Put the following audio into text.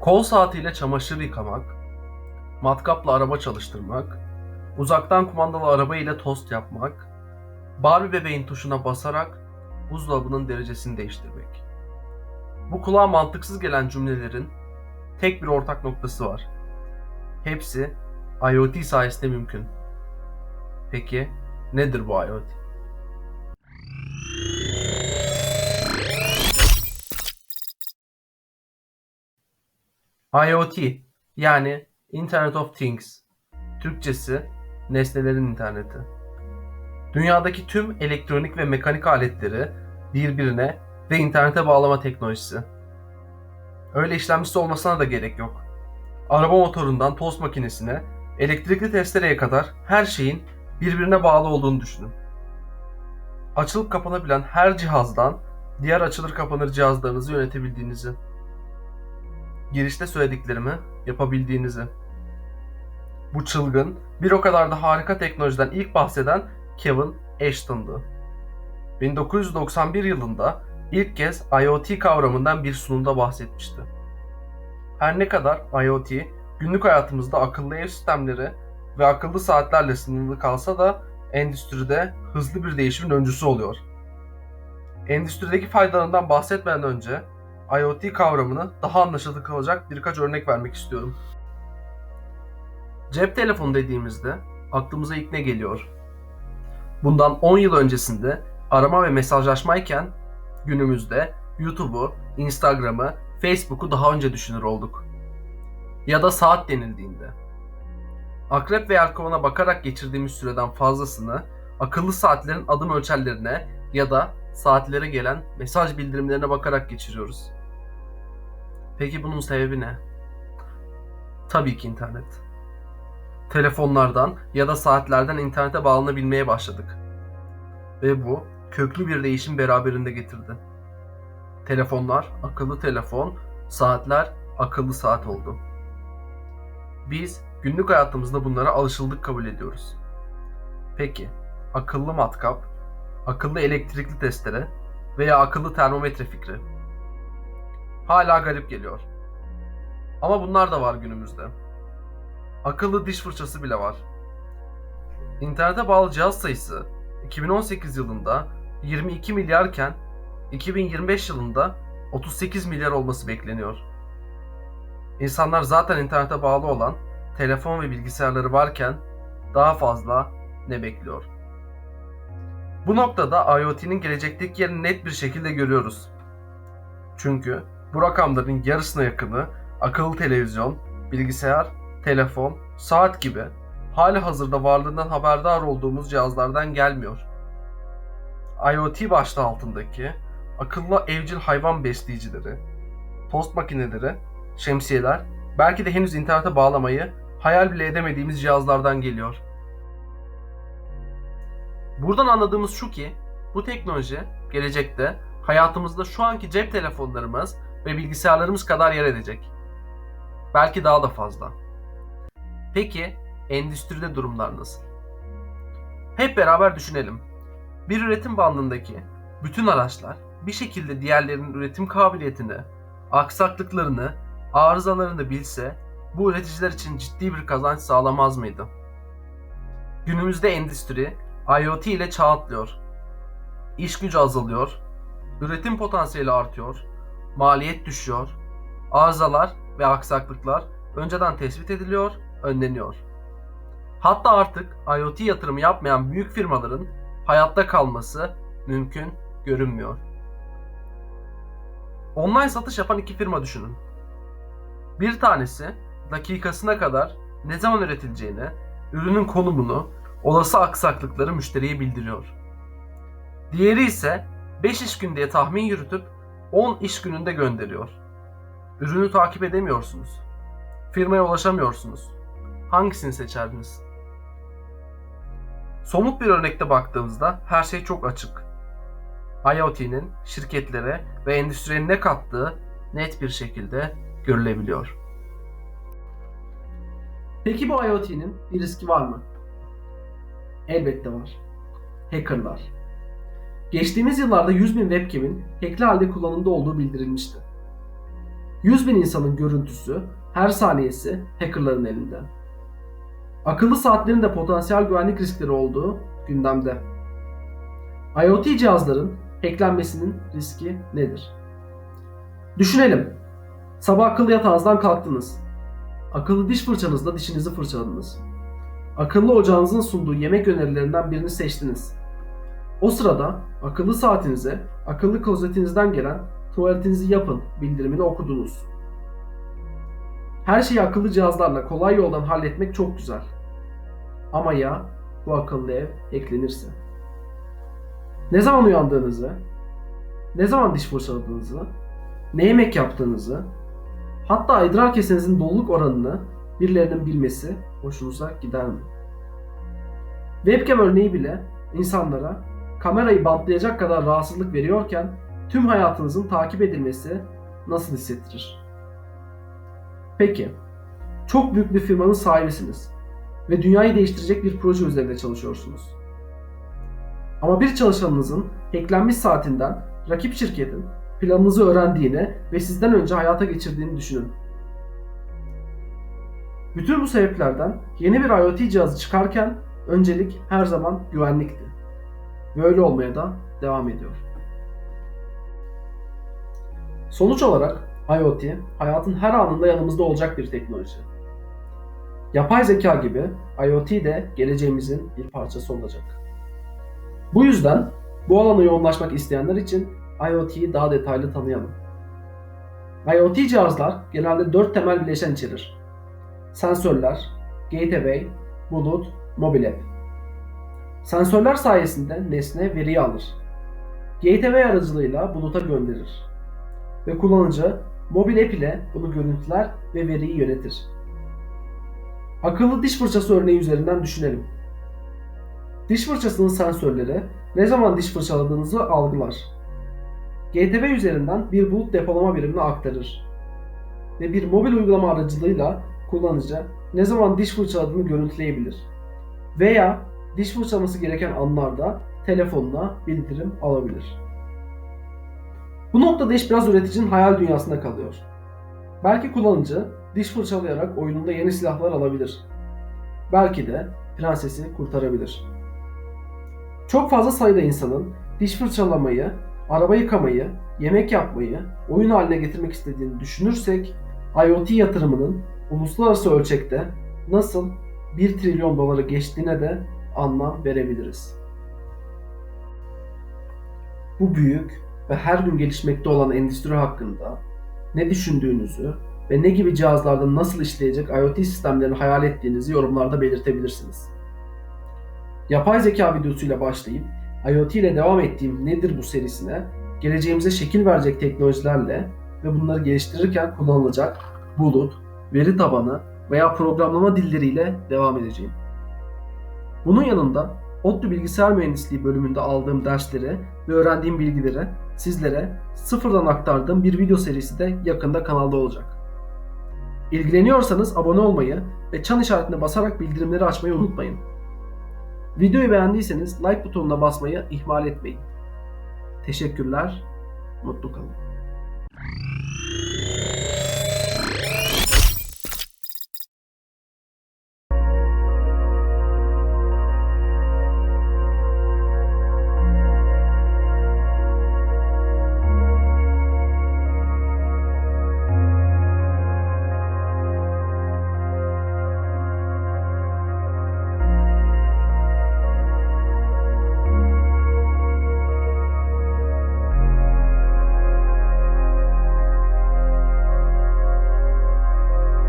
Kol saatiyle çamaşır yıkamak, matkapla araba çalıştırmak, uzaktan kumandalı araba ile tost yapmak, Barbie bebeğin tuşuna basarak buzdolabının derecesini değiştirmek. Bu kulağa mantıksız gelen cümlelerin tek bir ortak noktası var. Hepsi IoT sayesinde mümkün. Peki nedir bu IoT? IoT yani Internet of Things, Türkçesi nesnelerin interneti. Dünyadaki tüm elektronik ve mekanik aletleri birbirine ve internete bağlama teknolojisi. Öyle işlemcisi olmasına da gerek yok. Araba motorundan tost makinesine, elektrikli testereye kadar her şeyin birbirine bağlı olduğunu düşünün. Açılıp kapanabilen her cihazdan diğer açılır kapanır cihazlarınızı yönetebildiğinizi girişte söylediklerimi yapabildiğinizi. Bu çılgın, bir o kadar da harika teknolojiden ilk bahseden Kevin Ashton'dı. 1991 yılında ilk kez IoT kavramından bir sunumda bahsetmişti. Her ne kadar IoT günlük hayatımızda akıllı ev sistemleri ve akıllı saatlerle sınırlı kalsa da endüstride hızlı bir değişimin öncüsü oluyor. Endüstrideki faydalarından bahsetmeden önce IoT kavramını daha anlaşılır kılacak birkaç örnek vermek istiyorum. Cep telefonu dediğimizde aklımıza ilk ne geliyor? Bundan 10 yıl öncesinde arama ve mesajlaşmayken günümüzde YouTube'u, Instagram'ı, Facebook'u daha önce düşünür olduk. Ya da saat denildiğinde. Akrep ve yelkovana bakarak geçirdiğimiz süreden fazlasını akıllı saatlerin adım ölçerlerine ya da saatlere gelen mesaj bildirimlerine bakarak geçiriyoruz. Peki bunun sebebi ne? Tabii ki internet. Telefonlardan ya da saatlerden internete bağlanabilmeye başladık. Ve bu köklü bir değişim beraberinde getirdi. Telefonlar akıllı telefon, saatler akıllı saat oldu. Biz günlük hayatımızda bunlara alışıldık kabul ediyoruz. Peki akıllı matkap, akıllı elektrikli testere veya akıllı termometre fikri hala garip geliyor. Ama bunlar da var günümüzde. Akıllı diş fırçası bile var. İnternete bağlı cihaz sayısı 2018 yılında 22 milyarken 2025 yılında 38 milyar olması bekleniyor. İnsanlar zaten internete bağlı olan telefon ve bilgisayarları varken daha fazla ne bekliyor? Bu noktada IoT'nin gelecekteki yerini net bir şekilde görüyoruz. Çünkü bu rakamların yarısına yakını akıllı televizyon, bilgisayar, telefon, saat gibi hali hazırda varlığından haberdar olduğumuz cihazlardan gelmiyor. IoT başlığı altındaki akıllı evcil hayvan besleyicileri, tost makineleri, şemsiyeler, belki de henüz internete bağlamayı hayal bile edemediğimiz cihazlardan geliyor. Buradan anladığımız şu ki bu teknoloji gelecekte hayatımızda şu anki cep telefonlarımız ve bilgisayarlarımız kadar yer edecek. Belki daha da fazla. Peki endüstride durumlar nasıl? Hep beraber düşünelim. Bir üretim bandındaki bütün araçlar bir şekilde diğerlerinin üretim kabiliyetini, aksaklıklarını, arızalarını bilse bu üreticiler için ciddi bir kazanç sağlamaz mıydı? Günümüzde endüstri IoT ile çağ atlıyor. İş gücü azalıyor, üretim potansiyeli artıyor, maliyet düşüyor, arızalar ve aksaklıklar önceden tespit ediliyor, önleniyor. Hatta artık IoT yatırımı yapmayan büyük firmaların hayatta kalması mümkün görünmüyor. Online satış yapan iki firma düşünün. Bir tanesi dakikasına kadar ne zaman üretileceğini, ürünün konumunu, olası aksaklıkları müşteriye bildiriyor. Diğeri ise 5 iş gün diye tahmin yürütüp 10 iş gününde gönderiyor. Ürünü takip edemiyorsunuz. Firmaya ulaşamıyorsunuz. Hangisini seçerdiniz? Somut bir örnekte baktığımızda her şey çok açık. IoT'nin şirketlere ve endüstriye ne kattığı net bir şekilde görülebiliyor. Peki bu IoT'nin bir riski var mı? Elbette var. Hackerlar. Geçtiğimiz yıllarda 100 bin webcam'in hackli halde kullanımda olduğu bildirilmişti. 100 bin insanın görüntüsü her saniyesi hackerların elinde. Akıllı saatlerin de potansiyel güvenlik riskleri olduğu gündemde. IoT cihazların hacklenmesinin riski nedir? Düşünelim. Sabah akıllı yatağınızdan kalktınız. Akıllı diş fırçanızla dişinizi fırçaladınız. Akıllı ocağınızın sunduğu yemek önerilerinden birini seçtiniz. O sırada akıllı saatinize akıllı klozetinizden gelen tuvaletinizi yapın bildirimini okudunuz. Her şeyi akıllı cihazlarla kolay yoldan halletmek çok güzel. Ama ya bu akıllı ev eklenirse? Ne zaman uyandığınızı, ne zaman diş fırçaladığınızı, ne yemek yaptığınızı, hatta idrar kesenizin doluluk oranını birilerinin bilmesi hoşunuza gider mi? Webcam örneği bile insanlara kamerayı bantlayacak kadar rahatsızlık veriyorken tüm hayatınızın takip edilmesi nasıl hissettirir? Peki, çok büyük bir firmanın sahibisiniz ve dünyayı değiştirecek bir proje üzerinde çalışıyorsunuz. Ama bir çalışanınızın hacklenmiş saatinden rakip şirketin planınızı öğrendiğini ve sizden önce hayata geçirdiğini düşünün. Bütün bu sebeplerden yeni bir IoT cihazı çıkarken öncelik her zaman güvenlikti. Ve öyle olmaya da devam ediyor. Sonuç olarak IoT hayatın her anında yanımızda olacak bir teknoloji. Yapay zeka gibi IoT de geleceğimizin bir parçası olacak. Bu yüzden bu alana yoğunlaşmak isteyenler için IoT'yi daha detaylı tanıyalım. IoT cihazlar genelde 4 temel bileşen içerir. Sensörler, gateway, bulut, mobil app. Sensörler sayesinde nesne veriyi alır. Gateway aracılığıyla buluta gönderir. Ve kullanıcı mobil app ile bunu görüntüler ve veriyi yönetir. Akıllı diş fırçası örneği üzerinden düşünelim. Diş fırçasının sensörleri ne zaman diş fırçaladığınızı algılar. GTV üzerinden bir bulut depolama birimine aktarır. Ve bir mobil uygulama aracılığıyla kullanıcı ne zaman diş fırçaladığını görüntüleyebilir. Veya diş fırçalaması gereken anlarda telefonuna bildirim alabilir. Bu noktada iş biraz üreticinin hayal dünyasında kalıyor. Belki kullanıcı diş fırçalayarak oyununda yeni silahlar alabilir. Belki de prensesi kurtarabilir. Çok fazla sayıda insanın diş fırçalamayı, araba yıkamayı, yemek yapmayı oyun haline getirmek istediğini düşünürsek IoT yatırımının uluslararası ölçekte nasıl 1 trilyon doları geçtiğine de anlam verebiliriz. Bu büyük ve her gün gelişmekte olan endüstri hakkında ne düşündüğünüzü ve ne gibi cihazlarda nasıl işleyecek IoT sistemlerini hayal ettiğinizi yorumlarda belirtebilirsiniz. Yapay zeka videosuyla başlayıp IoT ile devam ettiğim nedir bu serisine geleceğimize şekil verecek teknolojilerle ve bunları geliştirirken kullanılacak bulut, veri tabanı veya programlama dilleriyle devam edeceğim. Bunun yanında ODTÜ Bilgisayar Mühendisliği bölümünde aldığım dersleri ve öğrendiğim bilgileri sizlere sıfırdan aktardığım bir video serisi de yakında kanalda olacak. İlgileniyorsanız abone olmayı ve çan işaretine basarak bildirimleri açmayı unutmayın. Videoyu beğendiyseniz like butonuna basmayı ihmal etmeyin. Teşekkürler, mutlu kalın.